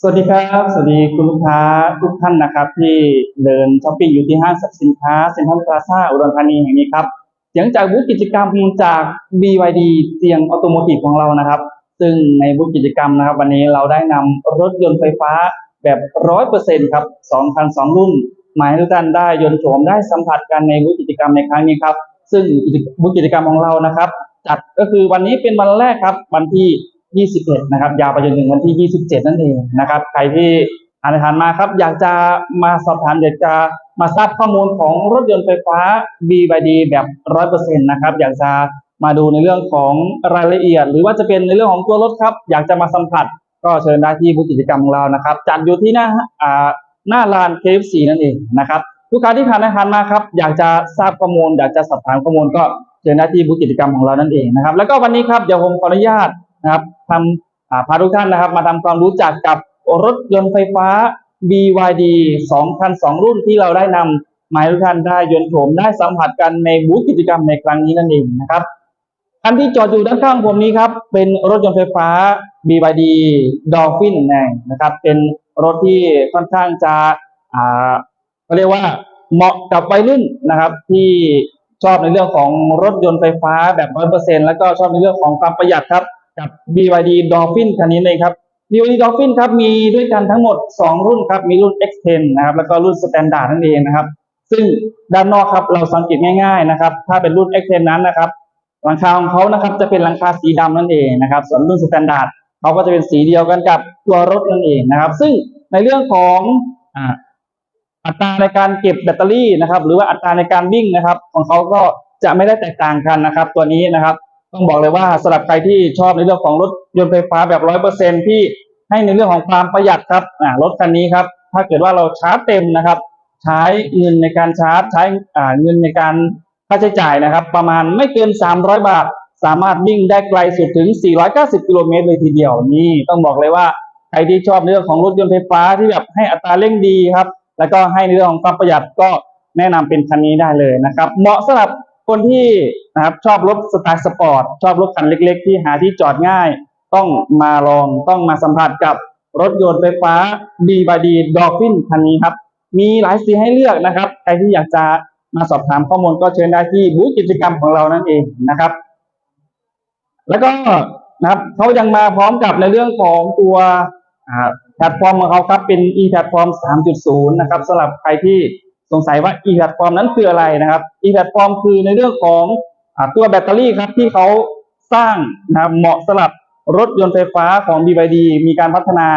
สวัสดีครับ สวัสดีคุณลูกค้าทุกท่านนะครับที่เดินช้อปปิ้งอยู่ที่ห้างสรรพสินค้าเซ็นทรัลพลาซ่าอุดรธานีแห่งนี้ครับเสียงจากบูธกิจกรรมจาก BYD เตียงออโตโมทีฟของเรานะครับ ซึ่งในบูธกิจกรรมนะครับ วันนี้เราได้นำรถยนต์ไฟฟ้าแบบร้อยเปอร์เซ็นครับสองคันสองรุ่นหมายให้ทุกท่านได้ยนต์โฉมได้สัมผัสกันในบูธกิจกรรมในครั้งนี้ครับ ซึ่งบูธกิจกรรมของเรานะครับจัดก็คือวันนี้เป็นวันแรกครับวันที่ 21 นะครับ ยาวไปจนถึงวันที่ 27 นั่นเองนะครับ ใครที่อ่านทานมาครับ อยากจะมาสอบถามอยากจะมาทราบข้อมูลของรถยนต์ไฟฟ้า BYD แบบ 100%นะครับ อยากจะมาดูในเรื่องของรายละเอียด หรือว่าจะเป็นในเรื่องของตัวรถครับ อยากจะมาสัมผัส ก็เชิญได้ที่บูธกิจกรรมของเรานะครับ จัดอยู่ที่หน้าอ่าหน้าลาน KFC นั่นเองนะครับลูกค้าที่ผ่านอาหารมาครับ อยากจะทราบข้อมูล อยากจะสอบถามข้อมูลก็เชิญได้ที่บูธกิจกรรมของเรานั่นเองนะครับ แล้วก็วันนี้ครับเดี๋ยวผมขออนุญาต นะครับทำพาทุกท่านนะครับ มาทำความรู้จักกับรถยนต์ไฟฟ้า BYD 2คัน2รุ่นที่เราได้นำมาให้ทุกท่านได้ยนต์โฉมได้สัมผัสกันในบูธกิจกรรมในครั้งนี้นั่นเองนะครับคันที่จอดอยู่ด้านข้างผมนี้ครับ เป็นรถยนต์ไฟฟ้า BYD Dolphin นะครับ เป็นรถที่ค่อนข้างจะอ่าเขาเรียกว่าเหมาะกับวัยรุ่นนะครับ ที่ชอบในเรื่องของรถยนต์ไฟฟ้าแบบร้อยเปอร์เซ็นแล้วก็ชอบในเรื่องของความประหยัดครับ กับ BYD Dolphin คันนี้เลยครับ BYD Dolphin ครับมีด้วยกันทั้งหมด 2 รุ่นครับ มีรุ่น X10 นะครับแล้วก็รุ่น Standard นั่นเองนะครับ ซึ่งด้านนอกครับเราสังเกตง่าย ๆนะครับ ถ้าเป็นรุ่น X10 นั้นนะครับหลังคาของเขานะครับจะเป็นหลังคาสีดำนั่นเองนะครับ ส่วนรุ่นสแตนดาร์ดเขาก็จะเป็นสีเดียวกันกับตัวรถนั่นเองนะครับ ซึ่งในเรื่องของอัตราในการเก็บแบตเตอรี่นะครับ หรือว่าอัตราในการวิ่งนะครับ ของเขาก็จะไม่ได้แตกต่างกันนะครับ ตัวนี้นะครับ ต้องบอกเลยว่าสำหรับใครที่ชอบในเรื่องของรถยนต์ไฟฟ้าแบบร้อยเปอร์เซ็นที่ให้ในเรื่องของความประหยัดครับอ่ารถคันนี้ครับ ถ้าเกิดว่าเราชาร์จเต็มนะครับ ใช้เงินในการชาร์จ ใช้อ่าเงินในการค่าใช้จ่ายนะครับ ประมาณไม่เกิน 300 บาท สามารถวิ่งได้ไกลสุดถึง 490 กิโลเมตรเลยทีเดียวนี่ต้องบอกเลยว่าใครที่ชอบเรื่องของรถยนต์ไฟฟ้าที่แบบให้อัตราเร่งดีครับ แล้วก็ให้ในเรื่องของความประหยัดก็แนะนำเป็นคันนี้ได้เลยนะครับ เหมาะสำหรับ คนที่นะครับชอบรถสไตล์สปอร์ตชอบรถคันเล็ก ๆ ที่หาที่จอดง่าย ต้องมาลองต้องมาสัมผัสกับรถยนต์ไฟฟ้า BYD Dolphin คันนี้ครับ มีหลายสีให้เลือกนะครับ ใครที่อยากจะมาสอบถามข้อมูลก็เชิญได้ที่บูธกิจกรรมของเรานั่นเองนะครับ แล้วก็นะครับเขายังมาพร้อมกับในเรื่องของตัวแพลตฟอร์มของเขาครับเป็น e แพลตฟอร์ม3.0 นะครับสำหรับใครที่ สงสัยว่า e แพลตฟอร์มนั้นคืออะไรนะครับ e แพลตฟอร์มคือในเรื่องของอตัวแบตเตอรี่ครับที่เขาสร้างนะครับเหมาะสำหรับรถยนต์ไฟฟ้าของ BYD มีการพัฒนา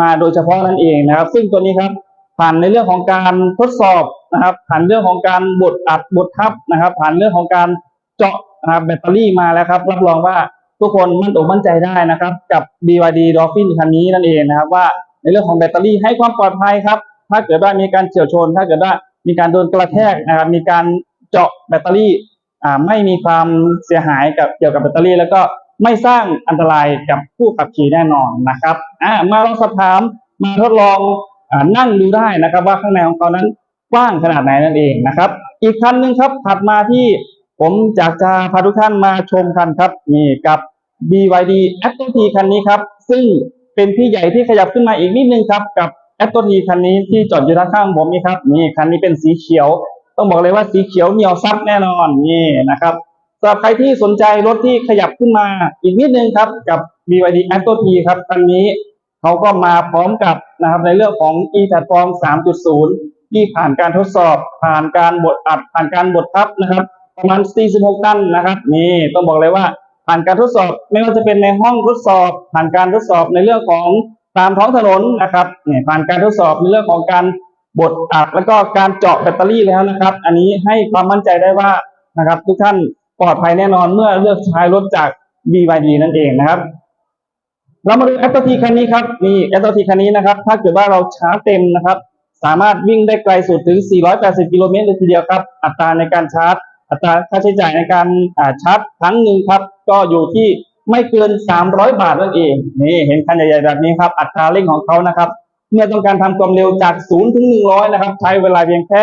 มาโดยเฉพาะนั่นเองนะครับ ซึ่งตัวนี้ครับผ่านในเรื่องของการทดสอบนะครับ ผ่านเรื่องของการบดอัดบดทับนะครับ ผ่านเรื่องของการเจาะนะครับแบตเตอรี่มาแล้วครับ รับรองว่าทุกคนมั่นอกมั่นใจได้นะครับ กับ BYD Dolphin คันนี้นั่นเองนะครับ ว่าในเรื่องของแบตเตอรี่ให้ความปลอดภัยครับ ถ้าเกิดว่ามีการเฉียวชน ถ้าเกิดว่า มีการโดนกระแทกนะครับมีการเจาะแบตเตอรี่อ่าไม่มีความเสียหายกับเกี่ยวกับแบตเตอรี่ แล้วก็ไม่สร้างอันตรายกับผู้ขับขี่แน่นอนนะครับอ่ามาลองสอบถามมาทดลองอ่านั่งดูได้นะครับ ว่าข้างในของเขานั้นกว้างขนาดไหนนั่นเองนะครับ อีกคันหนึ่งครับถัดมาที่ผมอยากจะพาทุกท่านมาชมกันครับนี่กับ BYD a t t o T คันนี้ครับ ซึ่งเป็นพี่ใหญ่ที่ขยับขึ้นมาอีกนิดนึงครับกับ a t t o T คันนี้ที่จอดอยู่ด้านข้างผมนี่ครับนี่คันนี้เป็นสีเขียว ต้องบอกเลยว่าสีเขียวเหนียวซับแน่นอนนี่นะครับสำหรับใครที่สนใจรถที่ขยับขึ้นมาอีกนิดนึงครับกับ BYD a t t o T ครับคันนี้เขาก็มาพร้อมกับนะครับในเรื่องของ e platform 3.0 ที่ผ่านการทดสอบ ผ่านการบดอัด ผ่านการบดทับนะครับ ประมาณ 46 ตันนะครับ นี่ต้องบอกเลยว่าผ่านการทดสอบไม่ว่าจะเป็นในห้องทดสอบ ผ่านการทดสอบในเรื่องของ ตามท้องถนนนะครับเนี่ยผ่านการทดสอบในเรื่องของการบดอัดแล้วก็การเจาะแบตเตอรี่แล้วนะครับ อันนี้ให้ความมั่นใจได้ว่านะครับ ทุกท่านปลอดภัยแน่นอนเมื่อเลือกใช้รถจาก BYD นั่นเองนะครับ เรามาดูแอตทีคันนี้ครับนี่แอตทีคันนี้นะครับ ถ้าเกิดว่าเราชาร์จเต็มนะครับ สามารถวิ่งได้ไกลสุดถึง 480 กิโลเมตรเลยทีเดียวครับ อัตราในการชาร์จ อัตราค่าใช้จ่ายในการชาร์จครั้งหนึ่งครับ ก็อยู่ที่ ไม่เกิน 300 บาทนั่นเองนี่เห็นคันใหญ่ๆแบบนี้ครับ อัตราเร่งของเขานะครับ เมื่อต้องการทำความเร็วจาก 0 ถึง 100 นะครับ ใช้เวลาเพียงแค่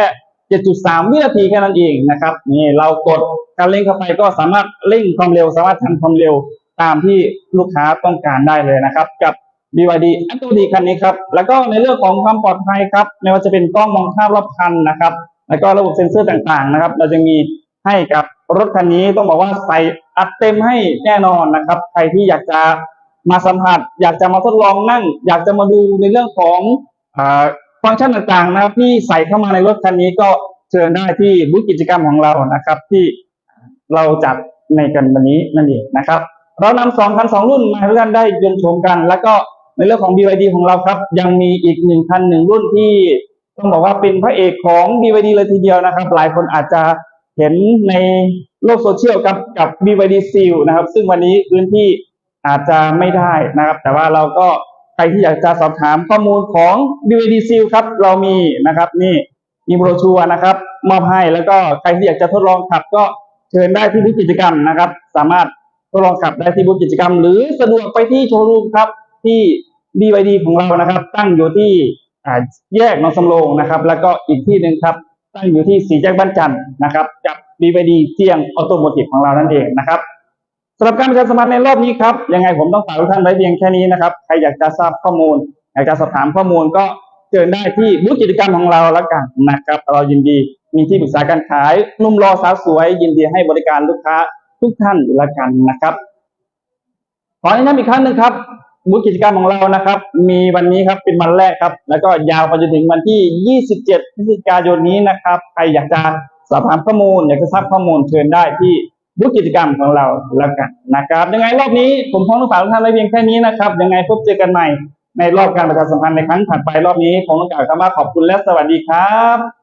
7.3 วินาทีแค่นั้นเองนะครับนี่เรากดการเร่งเข้าไปก็สามารถเร่งความเร็ว สามารถทำความเร็วตามที่ลูกค้าต้องการได้เลยนะครับ กับ BYD อัตโตดีคันนี้ครับ แล้วก็ในเรื่องของความปลอดภัยครับไม่ว่าจะเป็นกล้องมองภาพรอบคันนะครับ แล้วก็ระบบเซ็นเซอร์ต่างๆนะครับ เราจะมีให้กับ รถคันนี้ต้องบอกว่าใส่อัดเต็มให้แน่นอนนะครับ ใครที่อยากจะมาสัมผัส อยากจะมาทดลองนั่ง อยากจะมาดูในเรื่องของอฟังก์ชันต่างๆนะครับ ที่ใส่เข้ามาในรถคันนี้ก็เชิญได้ที่บูธกิจกรรมของเรานะครับ ที่เราจัดในกันวันนี้นั่นเองนะครับ เรานำสองคันสองรุ่นมาให้ทุกท่านได้ยนชมกัน แล้วก็ในเรื่องของ BYD ของเราครับ ยังมีอีกหนึ่งคันหนึ่งรุ่นที่ต้องบอกว่าเป็นพระเอกของ BYD เลยทีเดียวนะครับ หลายคนอาจจะ เห็นในโลกโซเชียลกับกับ BYD Seal นะครับ ซึ่งวันนี้พื้นที่อาจจะไม่ได้นะครับ แต่ว่าเราก็ใครที่อยากจะสอบถามข้อมูลของ BYD Seal ครับ เรามีนะครับนี่มีโบรชัวนะครับ มอบให้แล้วก็ใครที่อยากจะทดลองขับก็เชิญได้ที่บูธกิจกรรมนะครับ สามารถทดลองขับได้ที่บูธกิจกรรม หรือสะดวกไปที่โชว์รูมครับที่ BYD ของเรานะครับ ตั้งอยู่ที่แยกหนองสำโรงนะครับ แล้วก็อีกที่หนึ่งครับ ตั้งอยู่ที่สี่แยกบ้านจันทร์นะครับ กับ BYD เจียงออโตโมทีฟของเรานั่นเองนะครับสำหรับการประชาสัมพันธ์ในรอบนี้ครับยังไงผมต้องฝากทุกท่านไว้เพียงแค่นี้นะครับใครอยากจะทราบข้อมูล อยากจะสอบถามข้อมูลก็เชิญได้ที่บูธกิจกรรมของเราแล้วกันนะครับ เรายินดีมีที่ปรึกษาการขายนุ่มรอสาวสวย ยินดีให้บริการลูกค้าทุกท่านละกันนะครับขอแนะนำอีกครั้งหนึ่งครับ บูธกิจกรรมของเรานะครับ มีวันนี้ครับเป็นวันแรกครับ แล้วก็ยาวไปจนถึงวันที่ 27 พฤศจิกายนนี้นะครับใครอยากจะสอบถามข้อมูล อยากจะทราบข้อมูลเชิญได้ที่บูธกิจกรรมของเราแล้วกันนะครับ ยังไงรอบนี้ผมคงต้องฝากทุกท่านไว้เพียงแค่นี้นะครับ ยังไงพบเจอกันใหม่ในรอบการประชาสัมพันธ์ในครั้งถัดไปรอบนี้คงต้องกล่าวคำว่าขอบคุณและสวัสดีครับ